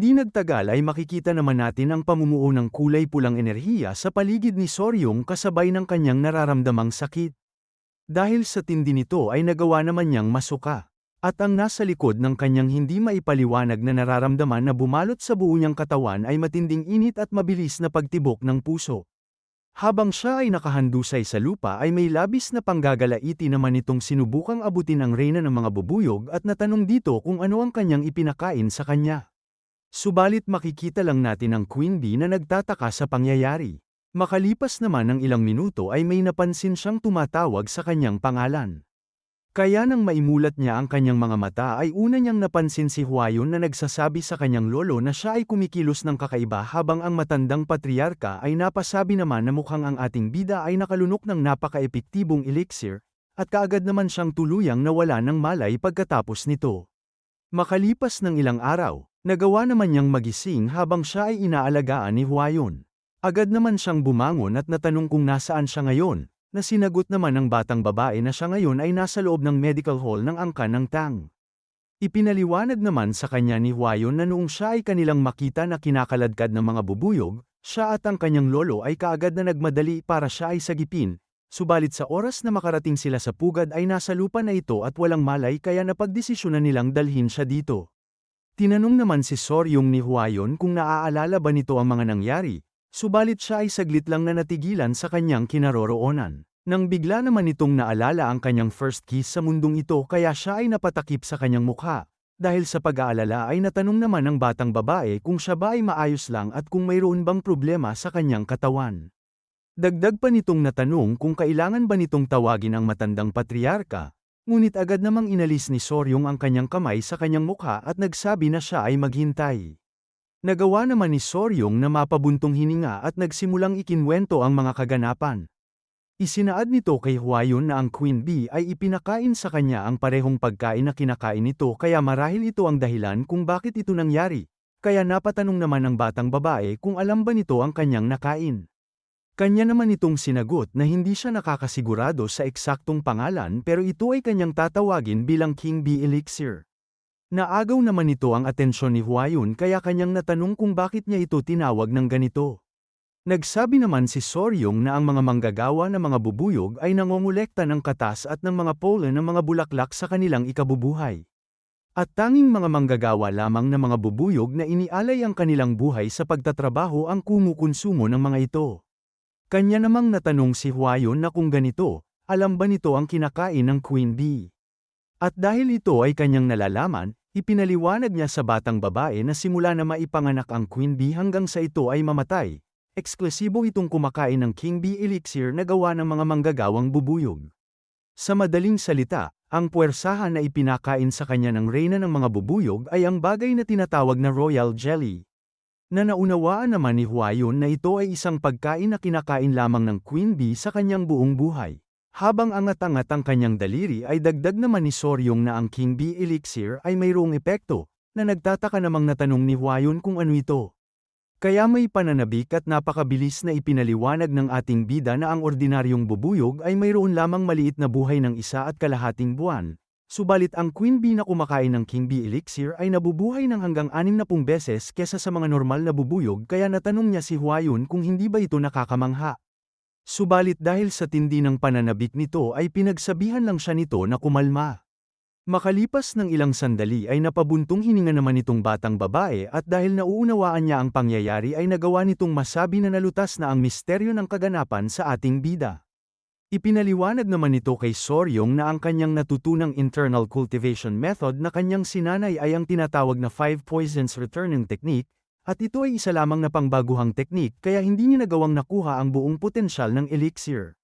Hindi nagtagal ay makikita naman natin ang pamumuo ng kulay pulang enerhiya sa paligid ni Soryong kasabay ng kanyang nararamdamang sakit. Dahil sa tindi nito ay nagawa naman niyang masuka. At ang nasa likod ng kanyang hindi maipaliwanag na nararamdaman na bumalot sa buo niyang katawan ay matinding init at mabilis na pagtibok ng puso. Habang siya ay nakahandusay sa lupa ay may labis na panggagalaiti naman itong sinubukang abutin ang reyna ng mga bubuyog at natanong dito kung ano ang kanyang ipinakain sa kanya. Subalit makikita lang natin ang Queen Bee na nagtataka sa pangyayari. Makalipas naman ng ilang minuto ay may napansin siyang tumatawag sa kanyang pangalan. Kaya nang maimulat niya ang kanyang mga mata ay una niyang napansin si Huayon na nagsasabi sa kanyang lolo na siya ay kumikilos ng kakaiba habang ang matandang patriarka ay napasabi naman na mukhang ang ating bida ay nakalunok ng napaka-epektibong elixir, at kaagad naman siyang tuluyang nawala ng malay pagkatapos nito. Makalipas ng ilang araw, nagawa naman niyang magising habang siya ay inaalagaan ni Huayon. Agad naman siyang bumangon at natanong kung nasaan siya ngayon, na sinagot naman ng batang babae na siya ngayon ay nasa loob ng medical hall ng angkan ng Tang. Ipinaliwanag naman sa kanya ni Huayon na noong siya ay kanilang makita na kinakaladkad ng mga bubuyog, siya at ang kanyang lolo ay kaagad na nagmadali para siya ay sagipin, subalit sa oras na makarating sila sa pugad ay nasa lupa na ito at walang malay kaya napagdesisyonan nilang dalhin siya dito. Tinanong naman si Soryong ni Huayon kung naaalala ba nito ang mga nangyari, Subalit siya ay saglit lang na natigilan sa kanyang kinaroroonan. Nang bigla naman itong naalala ang kanyang first kiss sa mundong ito kaya siya ay napatakip sa kanyang mukha. Dahil sa pag-aalala ay natanong naman ng batang babae kung siya ba ay maayos lang at kung mayroon bang problema sa kanyang katawan. Dagdag pa nitong natanong kung kailangan ba nitong tawagin ang matandang patriarka, ngunit agad namang inalis ni Soryong ang kanyang kamay sa kanyang mukha at nagsabi na siya ay maghintay. Nagawa naman ni Soryong na mapabuntong hininga at nagsimulang ikinwento ang mga kaganapan. Isinaad nito kay Huayon na ang Queen Bee ay ipinakain sa kanya ang parehong pagkain na kinakain nito kaya marahil ito ang dahilan kung bakit ito nangyari. Kaya napatanong naman ng batang babae kung alam ba nito ang kanyang nakain. Kanya naman itong sinagot na hindi siya nakakasigurado sa eksaktong pangalan pero ito ay kanyang tatawagin bilang King Bee Elixir. Naagaw naman ito ang atensyon ni Huayun kaya kanyang natanong kung bakit niya ito tinawag ng ganito. Nagsabi naman si Soryong na ang mga manggagawa ng mga bubuyog ay nangongolekta ng katas at ng mga pollen ng mga bulaklak sa kanilang ikabubuhay. At tanging mga manggagawa lamang ng mga bubuyog na inialay ang kanilang buhay sa pagtatrabaho ang kumukonsumo ng mga ito. Kanya namang natanong si Huayon na kung ganito, alam ba nito ang kinakain ng queen bee? At dahil ito ay kanyang nalalaman, Ipinaliwanag niya sa batang babae na simula na maipanganak ang Queen Bee hanggang sa ito ay mamatay. Eksklusibo itong kumakain ng King Bee Elixir na gawa ng mga manggagawang bubuyog. Sa madaling salita, ang puwersahan na ipinakain sa kanya ng reyna ng mga bubuyog ay ang bagay na tinatawag na Royal Jelly. Na naunawaan naman ni Huayon na ito ay isang pagkain na kinakain lamang ng Queen Bee sa kanyang buong buhay. Habang angat-angat ang kanyang daliri ay dagdag naman ni Soryong na ang King Bee Elixir ay mayroong epekto, na nagtataka namang natanong ni Huayon kung ano ito. Kaya may pananabik at napakabilis na ipinaliwanag ng ating bida na ang ordinaryong bubuyog ay mayroon lamang maliit na buhay ng isa at kalahating buwan, subalit ang Queen Bee na kumakain ng King Bee Elixir ay nabubuhay ng hanggang 60 beses kesa sa mga normal na bubuyog kaya natanong niya si Huayon kung hindi ba ito nakakamangha. Subalit dahil sa tindi ng pananabik nito ay pinagsabihan lang siya nito na kumalma. Makalipas ng ilang sandali ay napabuntong hininga naman itong batang babae at dahil nauunawaan niya ang pangyayari ay nagawa nitong masabi na nalutas na ang misteryo ng kaganapan sa ating bida. Ipinaliwanag naman ito kay Soryong na ang kanyang natutunang internal cultivation method na kanyang sinanay ay ang tinatawag na five poisons returning technique, at ito ay isa lamang na pangbaguhang teknik kaya hindi niya nagawang nakuha ang buong potensyal ng elixir.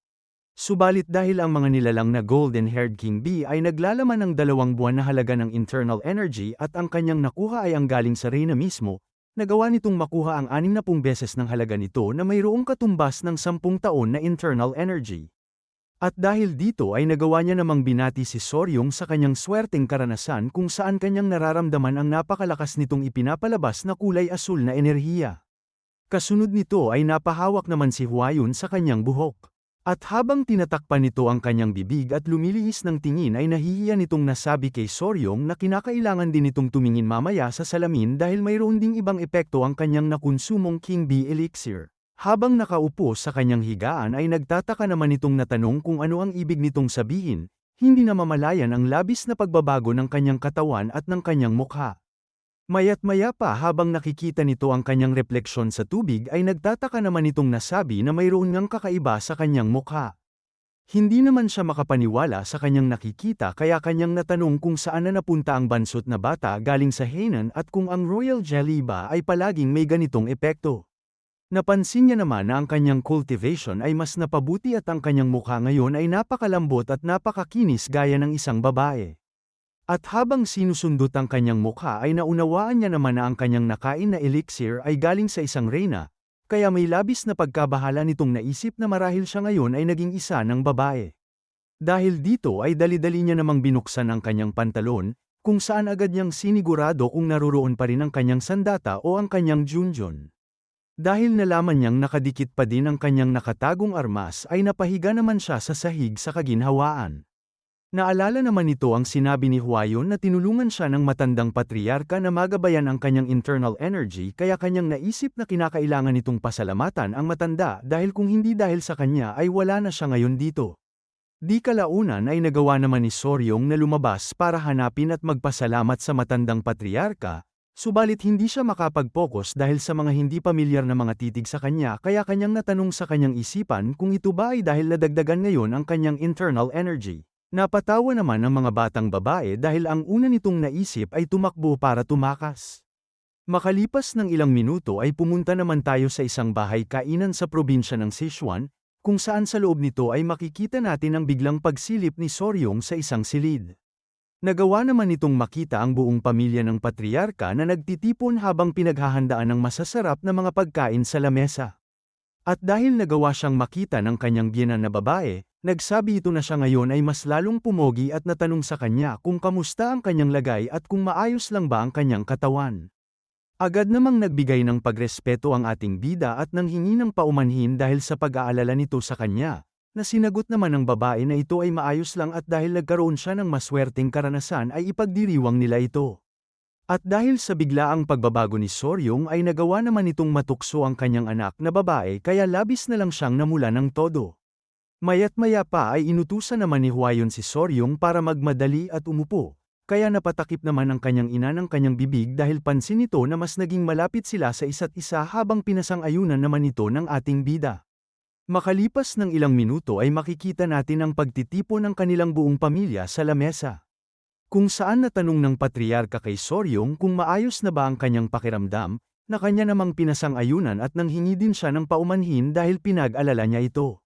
Subalit dahil ang mga nilalang na golden-haired king bee ay naglalaman ng dalawang buwan na halaga ng internal energy at ang kanyang nakuha ay ang galing sa reyna mismo, nagawa nitong makuha ang 60 beses ng halaga nito na mayroong katumbas ng 10 taon na internal energy. At dahil dito ay nagawa niya namang binati si Soryong sa kanyang swerteng karanasan kung saan kanyang nararamdaman ang napakalakas nitong ipinapalabas na kulay asul na enerhiya. Kasunod nito ay napahawak naman si Huayun sa kanyang buhok. At habang tinatakpan nito ang kanyang bibig at lumilihis ng tingin ay nahihiya nitong nasabi kay Soryong na kinakailangan din itong tumingin mamaya sa salamin dahil mayroon ding ibang epekto ang kanyang nakonsumong King Bee Elixir. Habang nakaupo sa kanyang higaan ay nagtataka naman itong natanong kung ano ang ibig nitong sabihin, hindi na mamalayan ang labis na pagbabago ng kanyang katawan at ng kanyang mukha. Mayat maya pa habang nakikita nito ang kanyang refleksyon sa tubig ay nagtataka naman itong nasabi na mayroon ngang kakaiba sa kanyang mukha. Hindi naman siya makapaniwala sa kanyang nakikita kaya kanyang natanong kung saan na napunta ang bansot na bata galing sa Hainan at kung ang royal jelly ba ay palaging may ganitong epekto. Napansin niya naman na ang kanyang cultivation ay mas napabuti at ang kanyang mukha ngayon ay napakalambot at napakakinis gaya ng isang babae. At habang sinusundot ang kanyang mukha ay naunawaan niya naman na ang kanyang nakain na elixir ay galing sa isang reyna, kaya may labis na pagkabahala nitong naisip na marahil siya ngayon ay naging isa ng babae. Dahil dito ay dali-dali niya namang binuksan ang kanyang pantalon, kung saan agad niyang sinigurado kung naruroon pa rin ang kanyang sandata o ang kanyang junjun. Dahil nalaman niyang nakadikit pa din ang kanyang nakatagong armas ay napahiga naman siya sa sahig sa kaginhawaan. Naalala naman nito ang sinabi ni Huayon na tinulungan siya ng matandang patriarka na magabayan ang kanyang internal energy kaya kanyang naisip na kinakailangan nitong pasalamatan ang matanda dahil kung hindi dahil sa kanya ay wala na siya ngayon dito. Di kalaunan ay nagawa naman ni Soryong na lumabas para hanapin at magpasalamat sa matandang patriarka, subalit hindi siya makapag-focus dahil sa mga hindi pamilyar na mga titig sa kanya kaya kanyang natanong sa kanyang isipan kung ito ba ay dahil nadagdagan ngayon ang kanyang internal energy. Napatawa naman ang mga batang babae dahil ang una nitong naisip ay tumakbo para tumakas. Makalipas ng ilang minuto ay pumunta naman tayo sa isang bahay kainan sa probinsya ng Sichuan, kung saan sa loob nito ay makikita natin ang biglang pagsilip ni Soryong sa isang silid. Nagawa naman nitong makita ang buong pamilya ng patriarka na nagtitipon habang pinaghahandaan ng masasarap na mga pagkain sa lamesa. At dahil nagawa siyang makita ng kanyang biyenan na babae, nagsabi ito na siya ngayon ay mas lalong pumogi at natanong sa kanya kung kamusta ang kanyang lagay at kung maayos lang ba ang kanyang katawan. Agad namang nagbigay ng pagrespeto ang ating bida at nanghingi ng paumanhin dahil sa pag-aalala nito sa kanya, na sinagot naman ng babae na ito ay maayos lang at dahil nagkaroon siya ng maswerteng karanasan ay ipagdiriwang nila ito. At dahil sa biglaang pagbabago ni Soryong ay nagawa naman itong matukso ang kanyang anak na babae kaya labis na lang siyang namula ng todo. Mayat maya pa ay inutusan naman ni Huayon si Soryong para magmadali at umupo, kaya napatakip naman ang kanyang ina ng kanyang bibig dahil pansin nito na mas naging malapit sila sa isa't isa habang pinasang-ayunan naman ito ng ating bida. Makalipas ng ilang minuto ay makikita natin ang pagtitipon ng kanilang buong pamilya sa lamesa. Kung saan natanong ng patriarka kay Soryong kung maayos na ba ang kanyang pakiramdam, na kanya namang pinasang-ayunan at nanghingi din siya ng paumanhin dahil pinag-alala niya ito.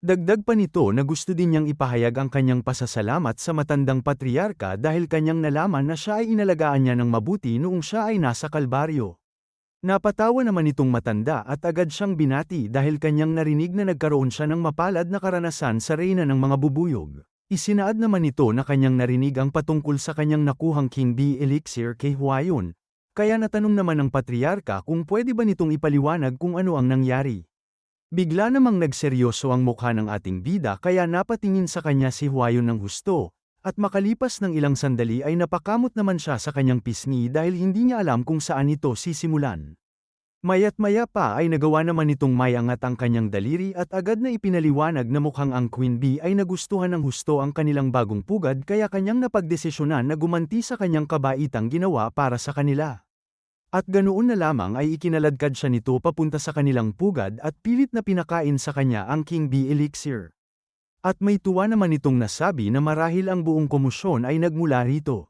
Dagdag pa nito na gusto din niyang ipahayag ang kanyang pasasalamat sa matandang patriarka dahil kanyang nalaman na siya ay inalagaan niya ng mabuti noong siya ay nasa kalbaryo. Napatawa naman itong matanda at agad siyang binati dahil kanyang narinig na nagkaroon siya ng mapalad na karanasan sa reyna ng mga bubuyog. Isinaad naman nito na kanyang narinig ang patungkol sa kanyang nakuhang King Bee Elixir kay Huayon, kaya natanong naman ng patriarka kung pwede ba nitong ipaliwanag kung ano ang nangyari. Bigla namang nagseryoso ang mukha ng ating bida kaya napatingin sa kanya si Huayon ng husto, at makalipas ng ilang sandali ay napakamot naman siya sa kanyang pisngi dahil hindi niya alam kung saan ito sisimulan. Mayat maya pa ay nagawa naman nitong mayangat ang kanyang daliri at agad na ipinaliwanag na mukhang ang Queen Bee ay nagustuhan ng husto ang kanilang bagong pugad kaya kanyang napagdesisyonan na gumanti sa kanyang kabaitang ginawa para sa kanila. At ganoon na lamang ay ikinaladkad siya nito papunta sa kanilang pugad at pilit na pinakain sa kanya ang King Bee Elixir. At may tuwa naman itong nasabi na marahil ang buong komosyon ay nagmula rito.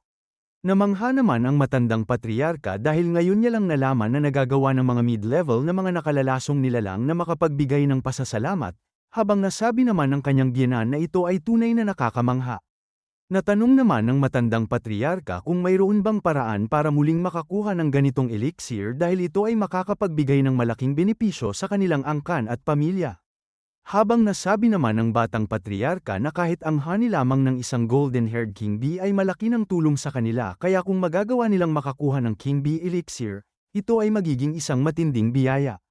Namangha naman ang matandang patriarka dahil ngayon niya lang nalaman na nagagawa ng mga mid-level na mga nakalalasong nilalang na makapagbigay ng pasasalamat, habang nasabi naman ng kanyang biyenan na ito ay tunay na nakakamangha. Natanong naman ng matandang patriarka kung mayroon bang paraan para muling makakuha ng ganitong elixir dahil ito ay makakapagbigay ng malaking benepisyo sa kanilang angkan at pamilya. Habang nasabi naman ng batang patriarka na kahit ang honey lamang ng isang golden-haired king bee ay malaki ng tulong sa kanila kaya kung magagawa nilang makakuha ng king bee elixir, ito ay magiging isang matinding biyaya.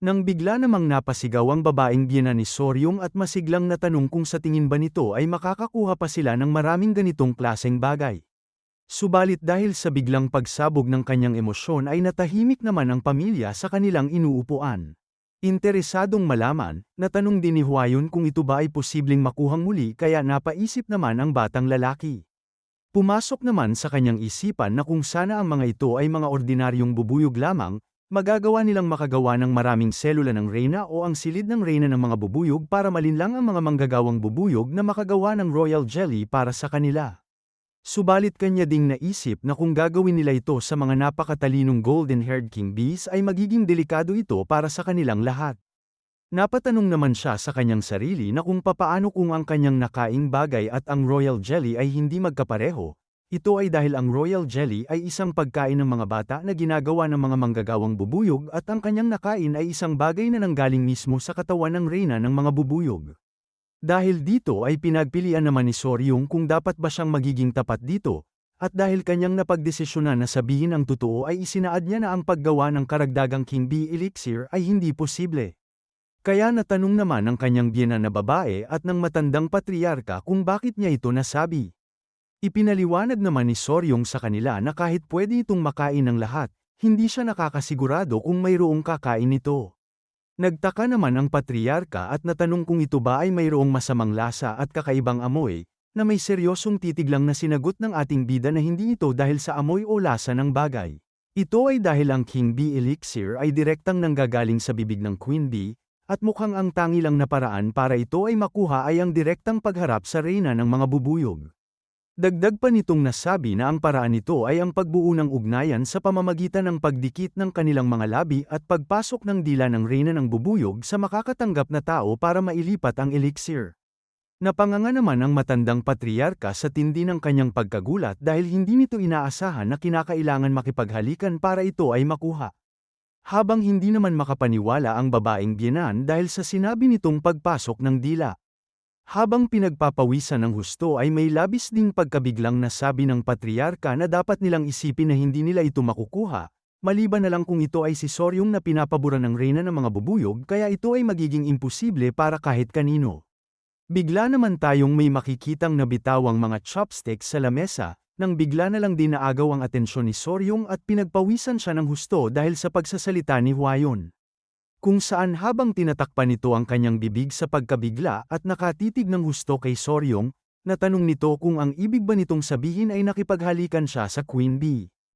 Nang bigla namang napasigaw ang babaeng biyena ni Soryong at masiglang natanong kung sa tingin ba nito ay makakakuha pa sila ng maraming ganitong klaseng bagay. Subalit dahil sa biglang pagsabog ng kanyang emosyon ay natahimik naman ang pamilya sa kanilang inuupuan. Interesadong malaman, natanong din ni Huayon kung ito ba ay posibleng makuhang muli kaya napaisip naman ang batang lalaki. Pumasok naman sa kanyang isipan na kung sana ang mga ito ay mga ordinaryong bubuyog lamang, magagawa nilang makagawa ng maraming selula ng reyna o ang silid ng reyna ng mga bubuyog para malinlang ang mga manggagawang bubuyog na makagawa ng royal jelly para sa kanila. Subalit kanya ding naisip na kung gagawin nila ito sa mga napakatalinong golden-haired king bees ay magiging delikado ito para sa kanilang lahat. Napatanong naman siya sa kanyang sarili na kung papaano kung ang kanyang nakaing bagay at ang royal jelly ay hindi magkapareho. Ito ay dahil ang royal jelly ay isang pagkain ng mga bata na ginagawa ng mga manggagawang bubuyog at ang kanyang nakain ay isang bagay na nanggaling mismo sa katawan ng reyna ng mga bubuyog. Dahil dito ay pinagpilian naman ni Soryong kung dapat ba siyang magiging tapat dito, at dahil kanyang napagdesisyonan na sabihin ang totoo ay isinaad niya na ang paggawa ng karagdagang King Bee Elixir ay hindi posible. Kaya natanong naman ng kanyang biyena na babae at ng matandang patriarka kung bakit niya ito nasabi. Ipinaliwanag naman ni Soryong sa kanila na kahit pwede itong makain ng lahat, hindi siya nakakasigurado kung mayroong kakain nito. Nagtaka naman ang patriarka at natanong kung ito ba ay mayroong masamang lasa at kakaibang amoy, na may seryosong titig lang na sinagot ng ating bida na hindi ito dahil sa amoy o lasa ng bagay. Ito ay dahil ang King Bee Elixir ay direktang nanggagaling sa bibig ng Queen Bee, at mukhang ang tangi lang na paraan para ito ay makuha ay ang direktang pagharap sa reyna ng mga bubuyog. Dagdag pa nitong nasabi na ang paraan nito ay ang pagbuo ng ugnayan sa pamamagitan ng pagdikit ng kanilang mga labi at pagpasok ng dila ng reyna ng bubuyog sa makakatanggap na tao para mailipat ang elixir. Napanganga naman ang matandang patriarka sa tindi ng kanyang pagkagulat dahil hindi nito inaasahan na kinakailangan makipaghalikan para ito ay makuha. Habang hindi naman makapaniwala ang babaeng biyenan dahil sa sinabi nitong pagpasok ng dila. Habang pinagpapawisan ng husto ay may labis ding pagkabiglang nasabi ng patriarka na dapat nilang isipin na hindi nila ito makukuha, maliban na lang kung ito ay si Soryong na pinapabura ng reyna ng mga bubuyog kaya ito ay magiging imposible para kahit kanino. Bigla naman tayong may makikitang nabitawang mga chopsticks sa lamesa, nang bigla na lang din naagaw ang atensyon ni Soryong at pinagpawisan siya ng husto dahil sa pagsasalita ni Hwayon. Kung saan habang tinatakpan nito ang kanyang bibig sa pagkabigla at nakatitig ng husto kay Soryong, natanong nito kung ang ibig ba nitong sabihin ay nakipaghalikan siya sa Queen Bee.